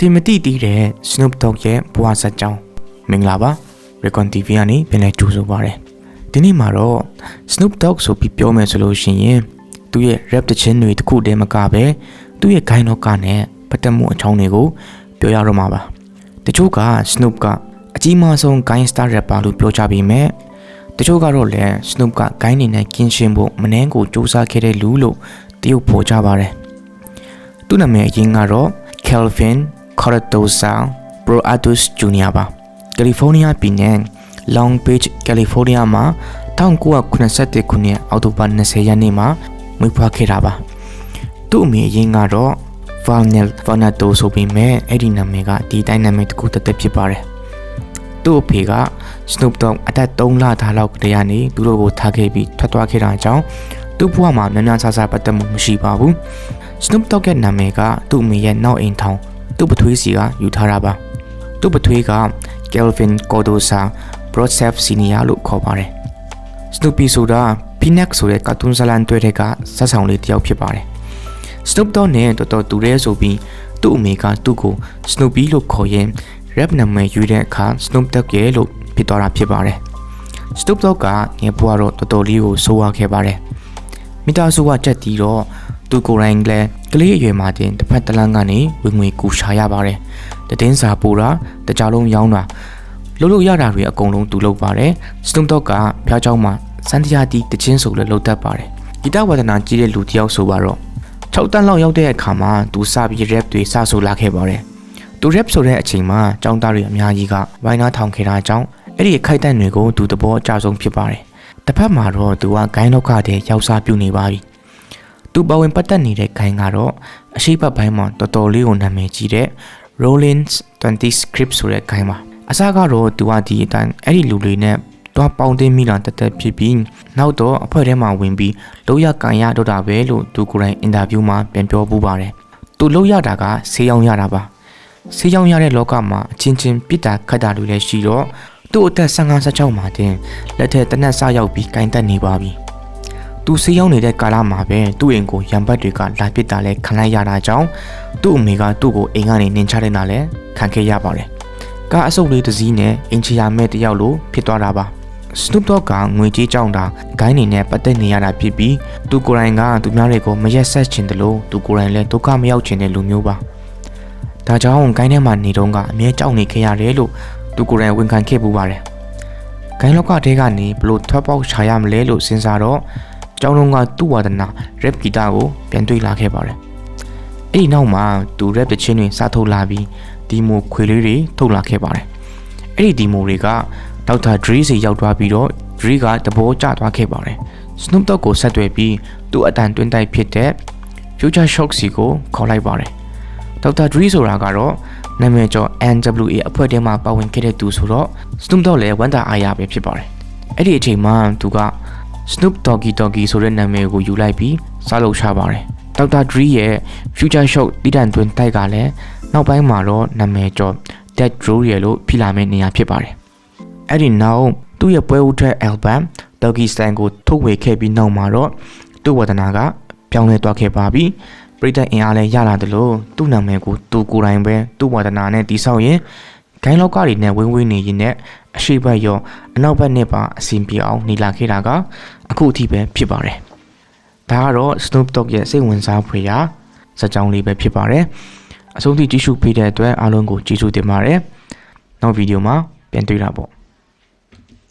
တင်မတိတည်တဲ့ Snoop Dogg ရဲ့ဘဝဇာတ်ကြောင်းမင်္ဂလာပါ Recon TV ကနေပြန်လည်ကြိုဆိုပါရစေဒီနေ့မှာတော့ Snoop Dogg ဆိုပြီးပြောမယ်ဆိုလို့ရှိရင်သူရဲ့ rap တခြင်းတွေတစ်ခုတည်းမကပဲသူရဲ့ gain လောကနဲ့ပတ်သက်မှုအကြောင်းတွေကိုပြောရတော့မှာပါတချို့က Snoop ကအကြီးမားဆုံး gain star rapper လို့ပြောကြပေမဲ့တချို့ကတော့လည်း Snoop က gain နေနဲ့ကင်းရှင်းဖို့မနှဲကိုစူးစမ်းခဲ့တဲ့လူလို့တရုပ်ဖော်ကြပါတယ်သူ့နာမည်အရင်ကတော့ Kelvin Cardoza Proatus Jr. ပါကယ်လီဖိုးနီးယားပြည်နယ် Long Beach ကယ်လီဖိုးနီးယားမှာ1987ခုနှစ်အောက်တိုဘာ20ရက်နေ့မှာမွေးဖွားခဲ့တာပါသူ့အမေအရင်ကတော့ Valnel Vanato ဆိုပြီးမဲ့အဲ့ဒီနာမည်ကဒီတိုင်းနာမည်တစ်ခုတသက်ဖြစ်ပါတယ်သူ့အဖေက Snoop Dogg အသက်3လသားလောက်ကတည်းကနေသူတို့ကိုထားခဲ့ပြီးထွက်သွားခဲ့တာကြောင့်သူ့ဘဝမှာများများဆဆပတ်သက်မှုမရှိပါဘူး Snoop Dogg ရဲ့နာမည်ကသူ့အမေရဲ့နောက်အိမ်ထောင် သူ့ပထွေးစီကယူထားတာပါသူ့ပထွေးက Kelvin Cordoza Broseph Senior လို့ခေါ်ပါတယ် Snoopy ဆိုတာ Peanuts ဆိုတဲ့ကာတွန်းဇာတ်လမ်းတွဲတဲ့ကဇာတ်ဆောင်လေးတစ်ယောက်ဖြစ်ပါတယ် Snoop Dogg နဲ့တော်တော်တူရဲဆိုပြီးသူ့အမေကသူ့ကို Snoopy လို့ခေါ်ရင် rap နာမည်ယူတဲ့အခါ Snoop Dogg ရဲ့လို့ဖြစ်သွားတာဖြစ်ပါတယ် Snoop Dogg ကငယ်ဘွားတော့တော်တော်လေးကိုစိုးဝါခဲ့ပါတယ်မိသားစုကတက်တီးတော့ သူကိုယ်တိုင်လည်းကလေးအရွယ်မှာတင်တစ်ဖက်တစ်လမ်းကနေဝင်ငွေကူရှာရပါတယ်တည်င်းစာပူတာတကြလုံးရောင်းတာလုပ်လို့ရတာတွေအကုန်လုံးသူလုပ်ပါတယ် Snoop Dogg ကဖျားเจ้าမှာစန်တရာတီတချင်းဆိုလည်းလုပ်တတ်ပါတယ်ဂီတဝါဒနာကြီးတဲ့လူတစ်ယောက်ဆိုပါတော့6တန်းလောက်ရောက်တဲ့အခါမှာသူစပြီး rap တွေစဆိုလာခဲ့ပါတယ်သူ rap ဆိုတဲ့အချိန်မှာចောင်းသားတွေအများကြီးကဝိုင်းနာထောင်ခဲ့တာကြောင့်အဲ့ဒီအခိုက်အတန့်တွေကိုသူသဘောအကျဆုံးဖြစ်ပါတယ်တစ်ဖက်မှာတော့သူကဂိုင်းလောက်ကတည်းရောက်စားပြုနေပါပြီ သူပဝင်ပတ်သက်နေတဲ့ဂိုင်းကတော့အရှိတ်ဘက်ပိုင်းမှာတော်တော်လေးကိုနာမည်ကြီးတဲ့ Rollins 20 script ဆိုတဲ့ဂိုင်းပါအစကတော့သူကဒီအတိုင်းအဲ့ဒီလူတွေနဲ့တော့ပေါင်းသိမိတာတသက်ဖြစ်ပြီးနောက်တော့အဖွဲ့ထဲမှာဝင်ပြီးလောက်ရကန်ရတော့တာပဲလို့သူကိုယ်တိုင်အင်တာဗျူးမှာပြန်ပြောပူပါတယ်သူလောက်ရတာကဆေးရောင်ရတာပါဆေးရောင်ရတဲ့လောကမှာအချင်းချင်းပြစ်တာခတ်တာတွေလည်းရှိတော့သူ့အသက်55 16မှာတင်လက်ထက်တနက်စရောက်ပြီးကင်တက်နေပါပြီ သူဆေးရောင်နေတဲ့ကာလမှာပဲသူ့အိမ်ကိုရံပတ်တွေကလာပစ်တာလဲခံလိုက်ရတာကြောင့်သူ့အမေကသူ့ကိုအိမ်ကနေနင်ချတဲ့နာလဲခံခဲ့ရပါတယ်ကားအဆုပ်လေးတစ်စီးနဲ့အင်ချီယာမဲ့တယောက်လိုဖြစ်သွားတာပါ Snoop Dogg ကငွေကြေးကြောင်းတာဂိုင်းနေနဲ့ပတ်သက်နေရတာဖြစ်ပြီးသူကိုယ်တိုင်ကသူများတွေကိုမရက်ဆက်ချင်တယ်လို့သူကိုယ်တိုင်လည်းဒုက္ခမရောက်ချင်တဲ့လူမျိုးပါဒါကြောင့်ဂိုင်းထဲမှာနေတော့ကအမြဲကြောက်နေခဲ့ရတယ်လို့သူကိုယ်တိုင်ဝန်ခံခဲ့ပူပါတယ်ဂိုင်းလောက်ကတဲကနေဘလို့ထွက်ပေါက်ချရမလဲလို့စဉ်းစားတော့ ကျောင်းလုံးကသူ့ဝါဒနာ rap ဂီတကိုပြန်တွေ့လာခဲ့ပါတယ်အဲ့ဒီနောက်မှာသူ rap တခြင်းတွေစထုတ်လာပြီးဒီမိုခွေလေးတွေထုတ်လာခဲ့ပါတယ်အဲ့ဒီဒီမိုတွေကဒေါက်တာ Dre စီရောက်သွားပြီးတော့ Dre ကတဘောကျသွားခဲ့ပါတယ်။ Snoop Dogg ကိုဆက်သွယ်ပြီးသူ့အတန်တွင်းတိုက်ဖြစ်တဲ့ Future Shock စီကိုခေါ်လိုက်ပါတယ်။ဒေါက်တာ Dre ဆိုတာကတော့နာမည်ကျော် NWA အဖွဲ့ထဲမှာပါဝင်ခဲ့တဲ့သူဆိုတော့ Snoop Dogg လည်းဝန်တာအားရပဲဖြစ်ပါတယ်။အဲ့ဒီအချိန်မှာသူက Snoop Doggy Doggy ဆိုတဲ့နာမည်ကိုယူလိုက်ပြီးစားလုပ်ချပါတယ်။ဒေါက်တာ Dre ရဲ့ Future Shock တိတန်တွင်တိုက်ကလည်းနောက်ပိုင်းမှာတော့နာမည်ကျော် Dead Row ရဲ့လို့ဖိလာမယ့်နေရာဖြစ်ပါတယ်။အဲ့ဒီနောက်သူ့ရဲ့ပွဲဦးထွက် album Doggy Style ကိုထုတ်ဝေခဲ့ပြီးနောက်မှာတော့သူ့ဝဒနာကပြောင်းလဲသွားခဲ့ပါပြီ။ပရိသတ်အင်အားလည်းရလာတယ်လို့သူ့နာမည်ကိုသူကိုယ်တိုင်ပဲသူ့ဝဒနာနဲ့တိဆောက်ရင် ဂိုင်းလောက်ကတွေနဲ့ဝင်းဝင်းနေရင်နဲ့အရှိတ်ဘက်ရောအနောက်ဘက်နဲ့ပါအဆင်ပြေအောင်နေလာခဲ့တာကအခုအထိပဲဖြစ်ပါတယ်။ဒါကတော့ Snoop Dogg ရဲ့စိတ်ဝင်စားဖွယ်ရာစကြောင်းလေးပဲဖြစ်ပါတယ်။အဆုံးထိကြည့်ရှုပေးတဲ့အတွက်အားလုံးကိုကျေးဇူးတင်ပါတယ်။နောက်ဗီဒီယိုမှာပြန်တွေ့တာပေါ့